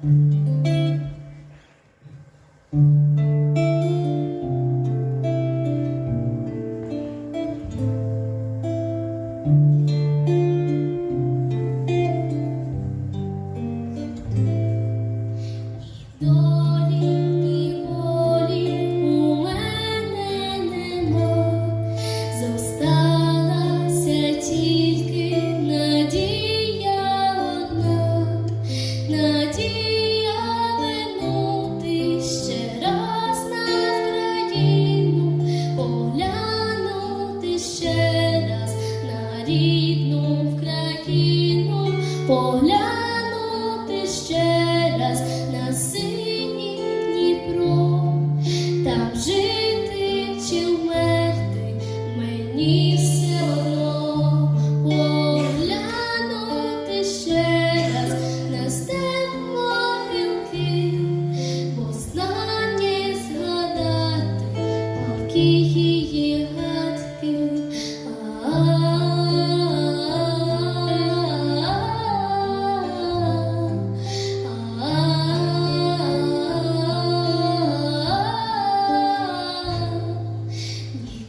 thank you рідну країну поглянути ще раз на синій там жити чи вмерти мені все поглянути ще раз на степ могилки, бо знання згадати палки.